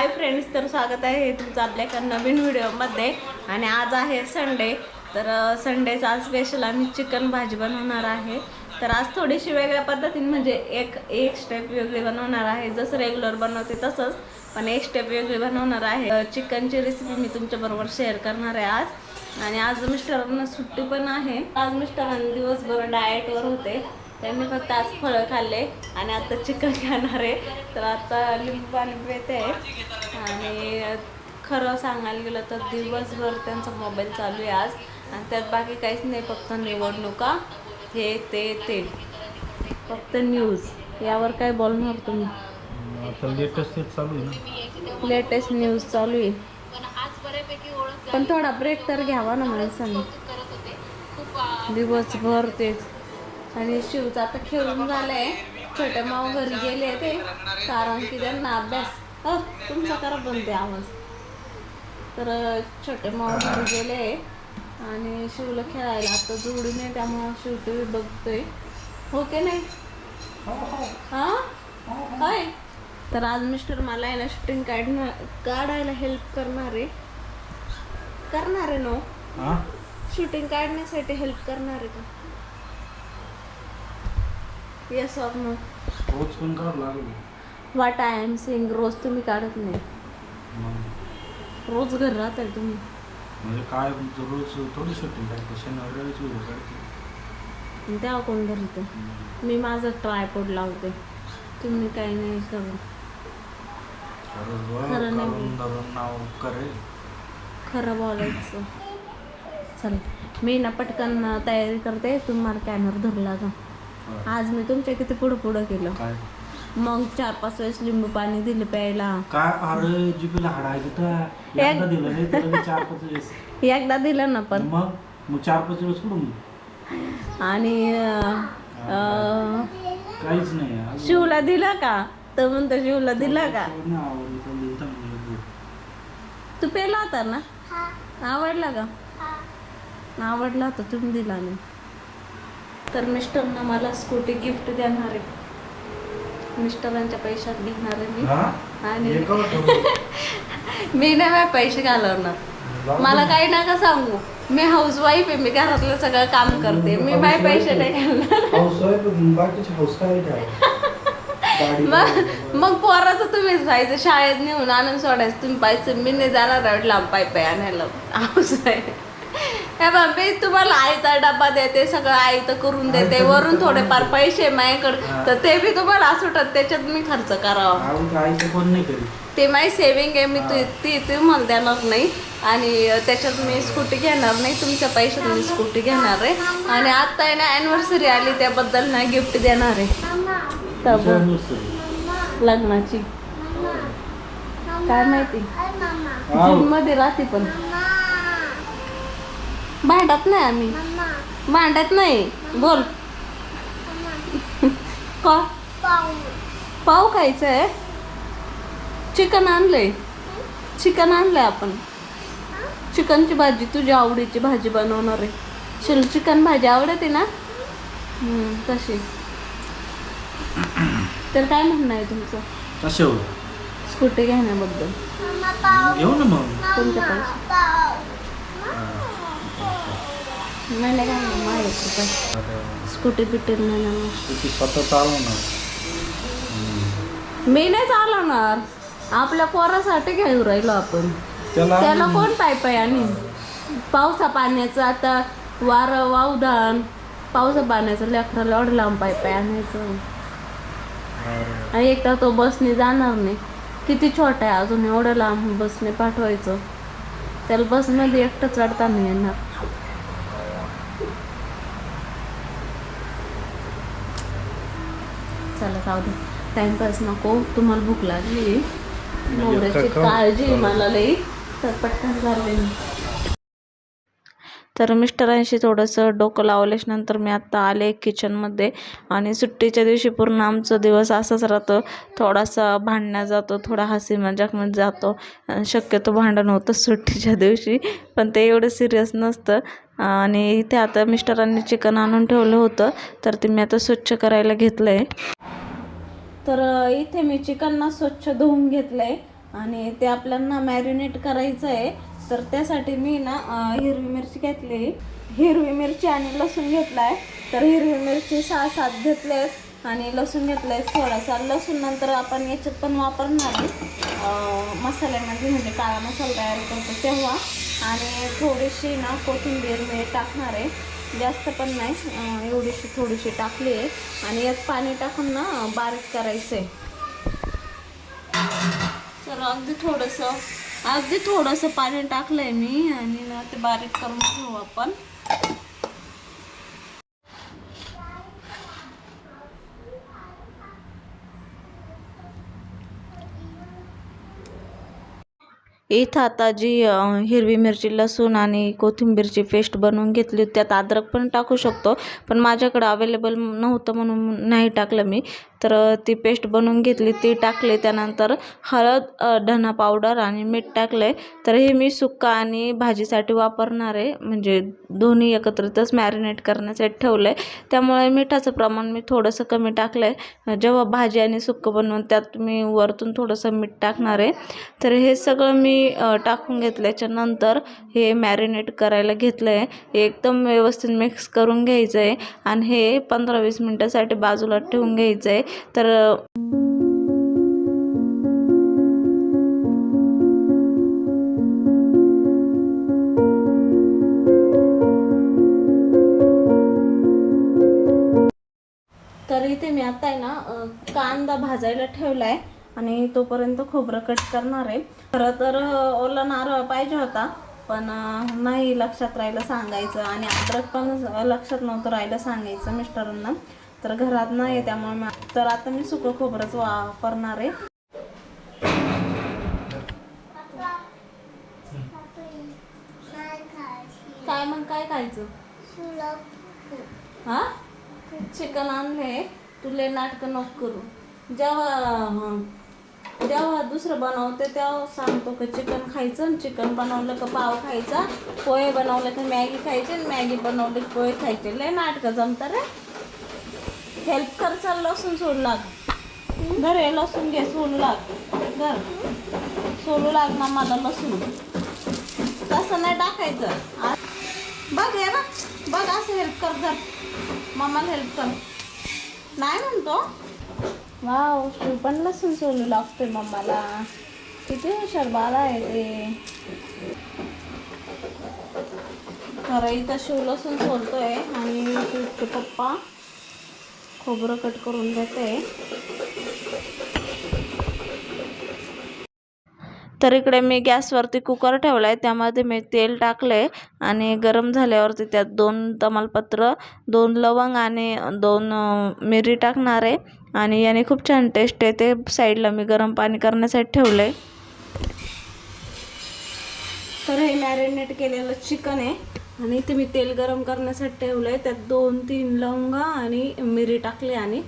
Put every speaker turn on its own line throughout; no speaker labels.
Hi friends तर स्वागत आहे तुमचं आपल्या एका नवीन व्हिडिओमध्ये. आणि आज आहे संडे तर संडेचा आज स्पेशल आम्ही चिकन भाजी बनवणार आहे. तर आज थोडीशी वेगळ्या पद्धतीने म्हणजे एक एक स्टेप वेगळी बनवणार आहे. जसं रेग्युलर बनवते तसंच पण एक स्टेप वेगळी बनवणार आहे. चिकनची रेसिपी मी तुमच्याबरोबर शेअर करणार आहे आज. आणि आज मिस्टरांना सुट्टी पण आहे. आज मिस्टरांनी दिवसभर डाएटवर होते. त्यांनी फक्त आज फळं खाल्ले आणि आता चिकन खाणार आहे. तर आता लिंबू पिते आहे. आणि खरं सांगायला गेलं तर दिवसभर त्यांचा मोबाईल चालू आहे आज. आणि त्यात बाकी काहीच नाही फक्त निवडणुका हे ते ते. फक्त न्यूज यावर काय बोलणार तुम्ही?
आता लेटेस्ट चालू आहे
लेटेस्ट न्यूज चालू आहे. पण थोडा ब्रेक तर घ्यावा ना माणसाने दिवसभर तेच. आणि शिवचं आता खेळून झालंय. छोट्या माव घरी गेले ते कारण की त्यांना अभ्यास. अ, तुमचा करा बनते आवाज. तर छोटे माव घरी गेले आणि शिवला खेळायला आता जोडी नाही त्यामुळं शिव टी व्ही बघतोय. हो की नाही? हा होय? तर आज मिस्टर मला आहे ना शूटिंग काढणार काढायला हेल्प करणार आहे. करणार आहे नो
हा?
शूटिंग काढण्यासाठी हेल्प करणार आहे का? येस ऑर नो
रोज पण करावं लागेल.
वाट आय एम सेइंग रोज तुम्ही काढत नाही.
मग
रोज घर राहताय तुम्ही.
म्हणजे काय रोज थोडी सुट्टी काय शनिवारी रविवारची उद्या काढते.
आणि तेव्हा कोण धरतं मी माझं ट्रायपोड लावते. तुम्ही काही नाही करू
खरंच बा,
खरं नाही.
करून धरून नाव करे.
खरं बोलायचं. चल. मी ना पटकन तयारी करते तुम्ही मला कॅमेरा धरला का आज मी तुमच्या किती पुढं पुढं केलं.
काय?
मग चार पाच वेळेस लिंबू पाणी दिलं प्यायला.
काय अरे आहे एकदा दिलं नाही तर लगेच चार पाच वेळेस.
एकदा दिलं ना पण.
मग? मग चार पाच वेळेस कुठून?
आणि अं, अं,
काहीच नाही.
शिवला दिला का? तर म्हणतो शिवला दिला का?
कोणी लिहितं.
तू पेला होता ना? आवडला का? आवडला होता तुम्ही दिला नाही. तर मिस्टरना मला स्कूटी गिफ्ट देणार आहे. मिस्टरांच्या पैशात घेणार आहे मी? आणि. मी नाही पैसे घालवणार. मला काही नका सांगू. मी हाऊस वाईफ आहे मी घरातलं सगळं काम करते. मी माझे पैसे नाही घालणार.
वाईफ
मग पोराचं तुम्हीच पाहिजे. शाळेत नेऊन आणून सोडायचं. तुम्ही पाहिजे मी नाही जाणार आहे लांब पाय पाय आणायला. हाऊस हे बघ मी तुम्हाला आईचा डब्बा देते सगळं आईत करून देते. वरून थोडेफार पैसे माझ्याकडे. तर ते बी तुम्हाला सुटत त्याच्यात मी खर्च करावा.
नाही करीत.
ते माझी सेविंग आहे मी ती ती ती मला देणार नाही. आणि त्याच्यात मी स्कूटी घेणार नाही तुमच्या पैशात मी स्कूटी घेणार आहे. आणि आता आहे ना अॅनिव्हर्सरी आली त्याबद्दल ना गिफ्ट देणार आहे. तर बघ. लग्नाची. काय माहिती? जून मध्ये राहते पण. भांडत नाही आम्ही. भांडत नाही. बोल. का? पाव खायचं आहे चिकन आणलंय. चिकन आणलंय आपण. चिकनची भाजी तुझ्या आवडीची भाजी बनवणार आहे. शिल चिकन भाजी आवडते ना? तशी. तर काय म्हणणं आहे तुमचं?
कसे हो.
स्कूटी घेण्याबद्दल.
घेऊ ना मग.
तुमच्या पैसे. नाही नाही माझ्या स्कूटी बिटी नाही ना.
स्वतः चालवणार.
मी नाही चालवणार. आपल्या पोरासाठी घेऊ राहिलो आपण.
त्याला
त्याला कोण पाय पाय आणि? पावसा पाण्याचं आता वारं वावदान. पावसा पाण्याचं लेकराला एवढं लांब पाय पाय आणायचं. आणि एक तर तो बसने जाणार नाही. किती छोटा आहे अजून एवढं लांब बसने पाठवायचं. त्याला बसमध्ये एकटं चढता नाही येणार. जाऊ दे. टाइमपास नको. तुम्हाला भूक लागली. नवऱ्याची काळजी मला लई. तर पटकन झाले तर मिस्टरांशी थोडंसं डोकं लावल्याच्यानंतर मी आत्ता आले किचनमध्ये आणि सुट्टीच्या दिवशी पूर्ण आमचा दिवस असाच राहतो. थोडासा भांडण्यात जातो थोडा हसी मजाकमध्ये जातो. शक्यतो भांडण होतं सुट्टीच्या दिवशी. पण ते एवढं सिरियस नसतं. आणि इथे आता मिस्टरांनी चिकन आणून ठेवलं होतं. तर ते मी आता स्वच्छ करायला घेतलं आहे तर इथे मी चिकनना स्वच्छ धुवून घेतलं आहे आणि ते आपल्यांना मॅरिनेट करायचं आहे तर त्यासाठी मी ना हिरवी मिरची घेतली. हिरवी मिरची आणि लसूण घेतला आहे तर हिरवी मिरची सहा सात घेतले आहेत आणि लसूण घेतलं आहे थोडासा. लसूण नंतर आपण याच्यात पण वापरणार आहे. मसाल्यामध्ये म्हणजे काळा मसाला तयार करतो तेव्हा. आणि थोडीशी ना कोथिंबीर मी टाकणार आहे. जास्त पण नाही. एवढीशी थोडीशी टाकली आहे. आणि यात पाणी टाकून ना बारीक करायचं आहे तर अगदी थोडंसं अगदी थोडंसं पाणी टाकलंय मी. आणि ना ते बारीक करून घेऊ आपण. इथं आता जी हिरवी मिरची लसूण आणि कोथिंबीरची पेस्ट बनवून घेतली होती त्यात अद्रक पण टाकू शकतो. पण माझ्याकडं अवेलेबल नव्हतं म्हणून नाही टाकलं मी. तर ती पेस्ट बनवून घेतली ती टाकली त्यानंतर हळद अं, धना पावडर आणि मीठ टाकले. तर हे मी सुक्का आणि भाजीसाठी वापरणार आहे. म्हणजे दोन्ही एकत्रितच मॅरिनेट करण्यासाठी ठेवलं. आहे त्यामुळे मिठाचं प्रमाण मी थोडंसं कमी टाकलं आहे जेव्हा भाजी आणि सुक्कं बनवून त्यात मी वरतून थोडंसं मीठ टाकणार आहे. तर हे सगळं मी टाकून घेतल्याच्या नंतर हे मॅरिनेट करायला घेतलं आहे एकदम व्यवस्थित मिक्स करून घ्यायचं आहे आणि हे पंधरा वीस मिनटासाठी बाजूला ठेवून घ्यायचं आहे तर तर इथे मी आता आहे ना कांदा भाजायला ठेवला आहे आणि तोपर्यंत खोबरं कट करणार आहे. खरं तर ओला नारळ पाहिजे होता पण नाही लक्षात राहिलं सांगायचं आणि अद्रक पण लक्षात नव्हतं राहिलं सांगायचं मिस्टरांना. तर घरात नाही त्यामुळे तर आता मी सुकं खोबरंच वापरणार आहे. काय मग काय खायचं? हा? चिकन आणले तुले नाटकं नको करू. जेव्हा जेव्हा दुसरं बनवते तेव्हा सांगतो का चिकन खायचं आणि चिकन बनवलं का पाव खायचा पोहे बनवले का मॅगी खायचे आणि मॅगी बनवले पोहे खायचे. लय नाटकं जमतं रे. हेल्प कर चल लसूण सोडू लाग. घर हे लसूण घे सोडू लाग. घर सोडू लाग ना मला लसूण. तसं नाही टाकायचं. बघ हे ना बघ असं हेल्प कर जर मम्माला हेल्प कर. नाही म्हणतो. वाव शिव पण लसूण सोलू लागतोय मम्माला किती हुशार बाला आहे ते. खरं इथं शिव लसूण सोलतोय आणि शिवचे पप्पा खोबरं कट करून देते. तर इकडे मी गॅसवरती कुकर ठेवला आहे त्यामध्ये मी तेल टाकले आणि गरम झाल्यावरती त्यात दोन तमालपत्र दोन लवंग आणि दोन मिरी टाकणार आहे. आणि याने खूप छान टेस्ट येते. साईडला मी गरम पाणी करण्यासाठी ठेवलं आहे तर हे मॅरिनेट केलेलं चिकन आहे. आणि इथे मी तेल गरम करण्यासाठी ठेवलं आहे त्यात दोन तीन लवंग आणि मिरी टाकले आणि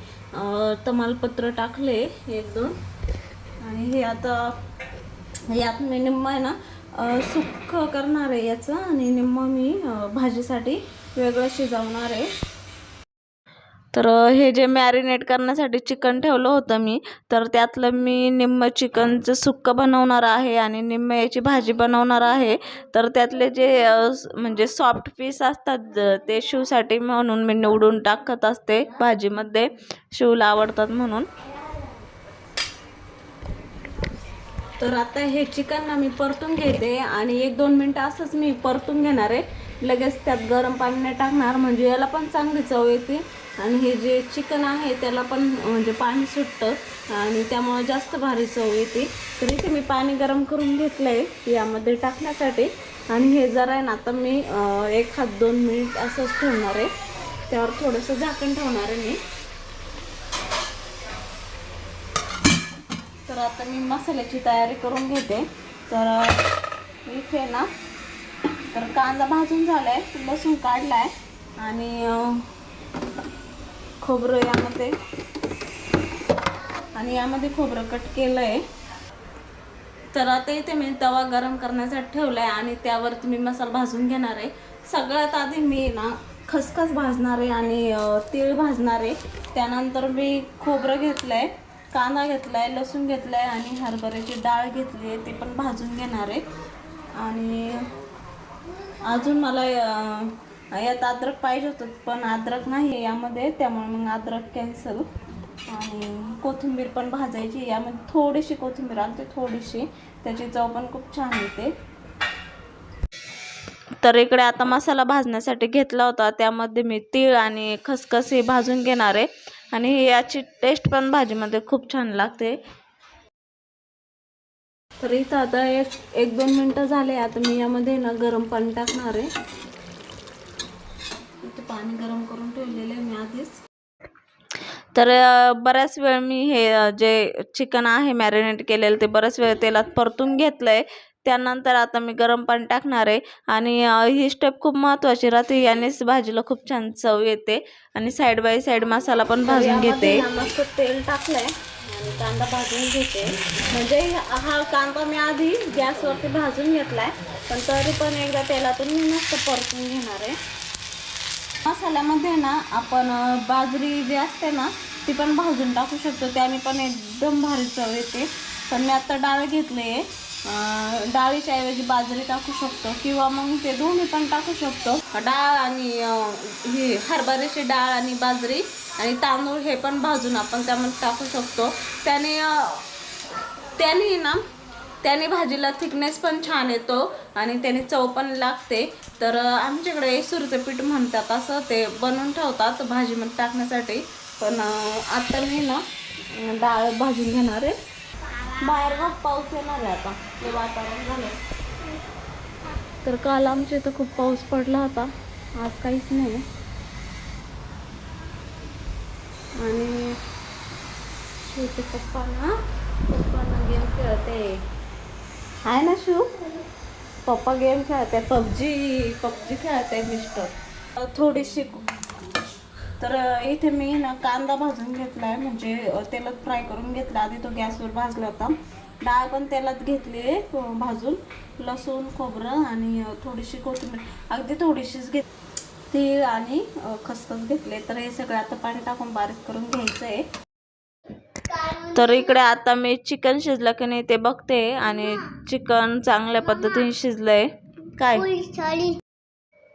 तमालपत्र टाकले एक दोन. आणि हे आता यात मी निम्म आहे ना अं, सुक्क करणार आहे याचं आणि निम्म मी भाजीसाठी वेगळं शिजवणार आहे. तर हे जे मॅरिनेट करण्यासाठी चिकन ठेवलं होतं मी तर त्यातलं मी निम्म चिकनचं सुक्कं बनवणार आहे आणि निम्म याची भाजी बनवणार आहे. तर त्यातले जे म्हणजे सॉफ्ट पीस असतात ते शिवसाठी म्हणून मी निवडून टाकत असते भाजीमध्ये. शिवला आवडतात म्हणून. तर आता हे चिकन ना मी परतून घेते आणि एक दोन मिनटं असंच मी परतून घेणार आहे. लगेच त्यात गरम पाणी नाही टाकणार म्हणजे याला पण चांगली चव येते. आणि हे जे चिकन आहे त्याला पण म्हणजे पाणी सुटतं आणि त्यामुळे जास्त भारी चव येते. तर इथे मी पाणी गरम करून घेतलं आहे यामध्ये टाकण्यासाठी. आणि हे जरा आहे ना आता मी एक हात दोन मिनिट असंच ठेवणार आहे. त्यावर थोडंसं झाकण ठेवणार आहे मी. तर आता मी मसाल्याची तयारी करून घेते. तर इथे ना तर कांदा भाजून झाला आहे लसूण काढला आहे आणि खोबरं यामध्ये. आणि यामध्ये खोबरं कट केलं आहे तर आता इथे मी तवा गरम करण्यासाठी ठेवला आहे आणि त्यावरती मी मसाला भाजून घेणार आहे. सगळ्यात आधी मी ना खसखस भाजणार आहे आणि तीळ भाजणार आहे. त्यानंतर मी खोबरं घेतलं आहे कांदा घेतला आहे लसूण घेतलाय आणि हरभऱ्याची डाळ घेतली आहे ते पण भाजून घेणार आहे. आणि अजून मला यात अद्रक पाहिजे होतं पण अद्रक नाही आहे यामध्ये. त्यामुळे मग अद्रक कॅन्सल आणि कोथिंबीर पण भाजायची यामध्ये थोडीशी कोथिंबीर आणते थोडीशी. त्याची चव पण खूप छान येते. तर इकडे आता मसाला भाजण्यासाठी घेतला होता. त्यामध्ये मी तीळ आणि खसखस हे भाजून घेणार आहे. आणि याची टेस्ट पण भाजीमध्ये खूप छान लागते. तर इथं आता एक एक दोन मिनटं झाले. आता मी यामध्ये ना गरम पाणी टाकणार आहे. पाणी गरम करून ठेवलेलं आहे मी आधीच. तर बऱ्याच वेळ मी हे जे चिकन आहे मॅरिनेट केलेलं ते बऱ्याच वेळ तेलात परतून घेतलं आहे त्यानंतर आता मी गरम पाणी टाकणार आहे. आणि ही स्टेप खूप महत्त्वाची राहते. यानेच भाजीला खूप छान चव येते. आणि साईड बाय साईड मसाला पण भाजून घेते. मस्त तेल टाकलंय. आणि कांदा भाजून घेते. म्हणजे हा कांदा मी आधी गॅसवरती भाजून घेतलाय. पण तरी पण एकदा तेलातून मी मस्त परतून घेणार आहे. मसाल्यामध्ये ना आपण बाजरी जी असते ना ती पण भाजून टाकू शकतो. त्याने पण एकदम भारी चव येते. पण मी आत्ता डाळ घेतली आहे. डाळीच्या ऐवजी बाजरी टाकू शकतो किंवा मग ते दोन्ही पण टाकू शकतो. डाळ आणि ही हरभऱ्याची डाळ आणि बाजरी आणि तांदूळ हे पण भाजून आपण त्यामध्ये टाकू शकतो. त्याने त्याने ना त्याने भाजीला थिकनेस पण छान येतो आणि त्याने चव पण लागते. तर आमच्याकडे सुरचं पीठ म्हणतात असं ते बनवून ठेवतात भाजीमध्ये टाकण्यासाठी. पण आता मी ना डाळ भाजून घेणार आहे. बाहेर मग पाऊस येणार आहे आता. ते वातावरण झालं. तर काल आमच्या इथं खूप पाऊस पडला होता. आज काहीच नाही. आणि शेवटी पप्पांना पप्पांना गेम खेळते. आहे ना शू? पप्पा गेम खेळत. आहे पबजी पबजी खेळते मिस्टर. थोडीशी तर इथे मी ना कांदा भाजून घेतला आहे म्हणजे तेलात फ्राय करून घेतला. आधी तो गॅसवर भाजला होता. डाळ पण तेलात घेतली आहे भाजून. लसूण खोबरं आणि थोडीशी कोथिंबीर. अगदी थोडीशीच घेत तीळ आणि खसखस घेतले तर हे सगळं आता पाणी टाकून बारीक करून घ्यायचं आहे तर इकडे आता मी चिकन शिजलं की नाही ते बघते आणि चिकन चांगल्या पद्धतीने शिजलंय. काय?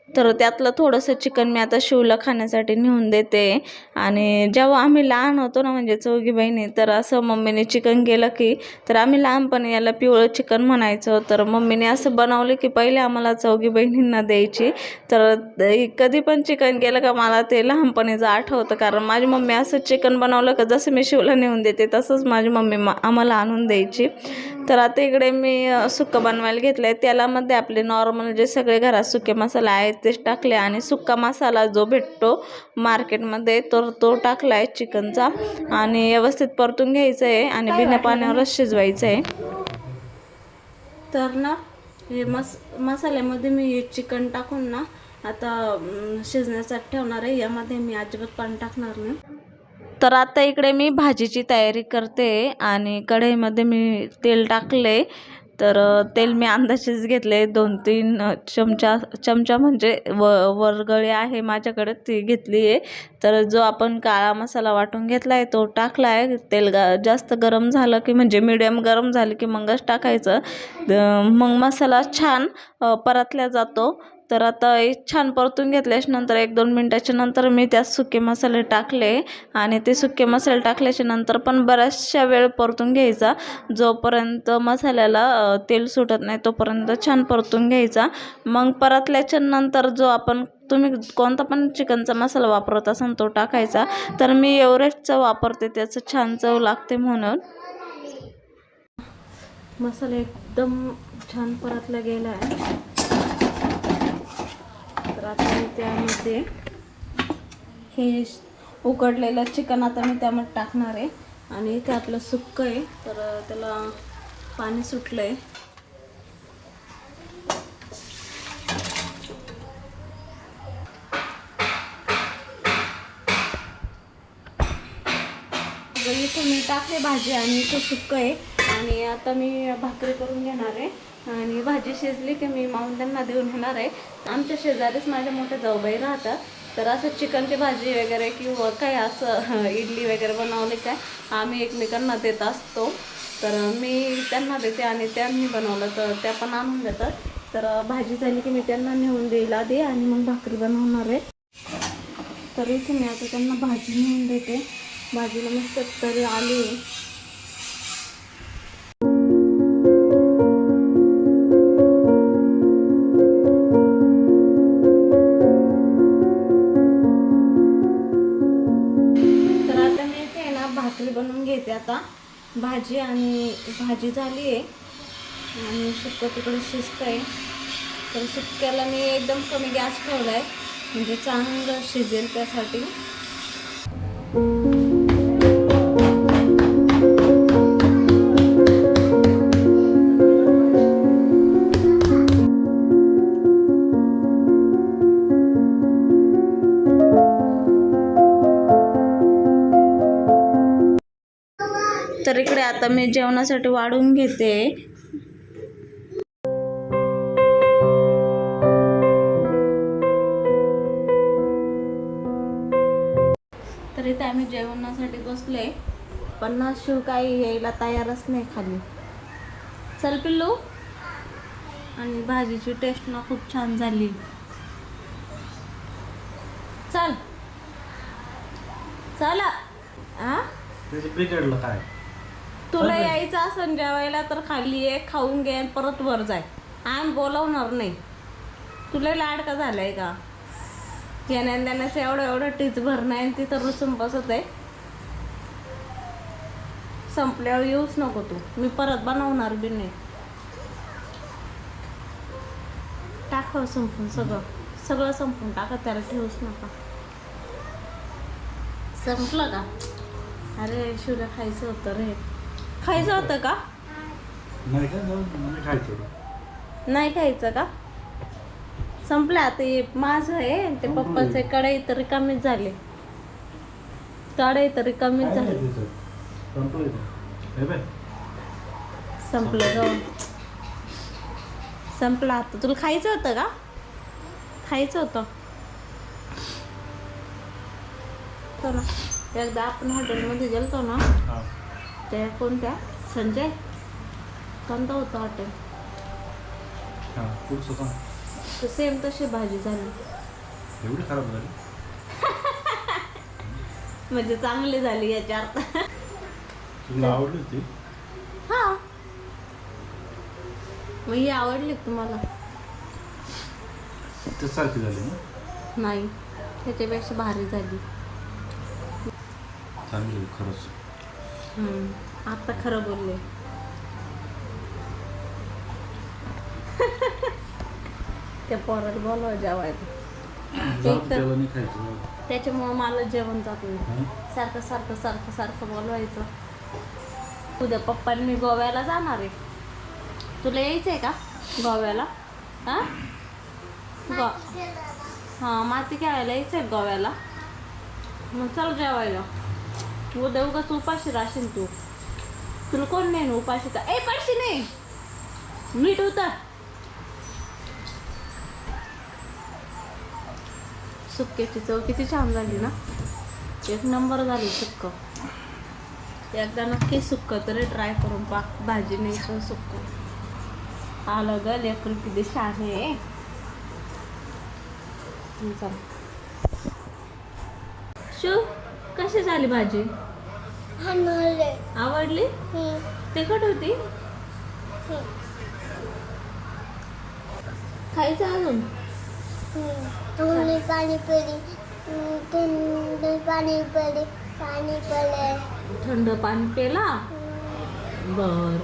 तर त्यातलं थोडंसं चिकन मी आता शिवला खाण्यासाठी नेऊन देते. आणि जेव्हा आम्ही लहान होतो ना म्हणजे चौघी बहिणी तर असं मम्मीने चिकन केलं की तर आम्ही लहानपणी याला पिवळं चिकन म्हणायचो. तर मम्मीने असं बनवलं की पहिले आम्हाला चौघी बहिणींना द्यायची. तर कधी पण चिकन केलं का मला ते लहानपणीचं आठवतं. कारण माझी मम्मी असं चिकन बनवलं का जसं मी शिवला नेऊन देते तसंच माझी मम्मी मा आम्हाला आणून द्यायची. तर आता इकडे मी सुक्कं बनवायला घेतलं आहे त्यालामध्ये आपले नॉर्मल जे सगळे घरात सुके मसाले आहेत तेच टाकले. आणि सुक्का मसाला जो भेटतो मार्केटमध्ये तर तो टाकला आहे चिकनचा. आणि व्यवस्थित परतून घ्यायचं आहे आणि बिना पाण्यावरच शिजवायचं आहे तर ना हे मस मसाल्यामध्ये मी हे चिकन टाकून ना आता शिजण्यासाठी ठेवणार आहे. यामध्ये मी अजिबात पाणी टाकणार नाही. तर आता इकडे मी भाजीची तयारी करते आणि कढईमध्ये मी तेल टाकले. तर तेल मी अंदाजेच घेतले. दोन तीन चमचा चमचा म्हणजे व वरगळी आहे माझ्याकडे ती घेतली आहे. तर जो आपण काळा मसाला वाटून घेतला आहे तो टाकला आहे तेल गा जास्त गरम झालं की म्हणजे मिडियम गरम झालं की मगच टाकायचं. मग मसाला छान परतल्या जातो. तर आता छान परतून घेतल्याच्या नंतर एक दोन मिनटाच्या नंतर मी त्यात सुके मसाले टाकले आणि ते सुके मसाले टाकल्याच्या नंतर पण बऱ्याचशा वेळ परतून घ्यायचा. जोपर्यंत मसाल्याला तेल सुटत नाही तोपर्यंत छान परतून घ्यायचा. मग परतल्याच्या नंतर जो आपण तुम्ही कोणता पण चिकनचा मसाला वापरत असाल तो टाकायचा. तर मी एवरेस्टचा वापरते त्याचं छान चव लागते म्हणून. मसाला एकदम छान परतला गेला आहे आता मी त्यामध्ये हे उकडलेलं चिकन आता मी त्यामध्ये टाकणार आहे. आणि इथे आपलं सुक्क आहे तर त्याला पाणी सुटलं आहे इथे मी टाकले भाजी आणि इथं सुक्क आहे. आणि आता मी भाकरी करून घेणार आहे. आणि भाजी शिजली की मी माऊन त्यांना देऊन होणार आहे. आमच्या शेजारीच माझ्या मोठ्या जाऊबाई राहतात. तर असं चिकनची भाजी वगैरे किंवा काय असं इडली वगैरे बनवली काय आम्ही एकमेकांना देत असतो. तर मी त्यांना देते आणि त्यांनी बनवलं तर त्या पण आणून देतात. तर भाजी झाली की मी त्यांना नेऊन देईल आधी आणि मग भाकरी बनवणार आहे. तर इथे मी आता त्यांना भाजी नेऊन देते. भाजीला मस्त तरी आली भाजी आणि भाजी झाली आहे. आणि सुकं तिकडं शिजत आहे तर सुक्याला मी एकदम कमी गॅस ठेवला आहे म्हणजे चांगलं शिजेल त्यासाठी. आता मी जेवणासाठी वाढून घेते. तर इथे आम्ही जेवणासाठी बसलोय. पण ना शिव काही यायला तयारच नाही खाली. चल पिल्लू. आणि भाजीची टेस्ट ना खूप छान झाली. चल. चला. आ?
त्याचं ब्रिगेडला काय?
तुला. यायचं असेल जेवायला तर खाली ये खाऊन घे आणि परत वर जाय. आम्ही बोलवणार नाही. तुला लाडका झालाय का? येण्या देण्याचं एवढं एवढं टीच भरणं आहे तिथं रुसून बसत आहे. संपल्यावर येऊच नको तू. मी परत बनवणार बी नाही. टाकावं संपून सगळं. सगळं संपून टाका त्याला ठेवूच नका. संपलं का? अरे शिवला खायचं होतं रे. खायचं होतं का?
नाही का? खायचं
नाही खायचं का? संपलं आता हे माझं आहे. ते. पप्पाचे कढई तरी कमीच झाले. कढई तरी कमीच
काय नाही
झाले
त्याच्यात. संपलं इथं. हे बघ.
संपलं जाऊन संपलं आता. तुला खायचं होतं का? खायचं होतं. ना एकदा आपण हॉटेलमध्ये गेलतो ना.
हा.
त्या कोणत्या? संजय? कोणतं होतं
हा.
तर सेम तशी भाजी झाली.
एवढी खराब झाली?
म्हणजे चांगली झाली याच्या अर्थ.
तुला आवडली होती?
हा. मग ही आवडली का तुम्हाला?
त्यासारखी झाली ना?
नाही. त्याच्यापेक्षा भारी झाली.
चांगली आहे, खरंच.
आता खरं बोलले. त्या पोराला बोलवा जेवायला.
जाऊ
तर-
जेवण नाही खायचं.
त्याच्यामुळं मला जेवण जात नाही? सारखं सारखं सारखं सारखं बोलवायचं. उद्या पप्पांनी मी गोव्याला जाणार आहे. तुला यायचं आहे का गोव्याला? हां? गो हां माती खेळायला यायचं आहे गोव्याला. मग चल जेवायला. उद्या उगाच उपाशी राहशील तू तुला कोण नाही ना उपाशी तर ए पाशी नाही मीठ होता सुक्याची चव किती छान झाली ना एक नंबर झाली सुक्क एकदा नक्की सुक्क तरी ट्राय करून पा भाजी नाही तर सुक्क आलं ग लेकर किती छान आहे शू कशी झाली भाजी? आवडली? तिखट होती? खायचं अजून?
पाणी पिली तुम्ही पाणी पिली पाणी पिले
थंड पाणी पेला? बर.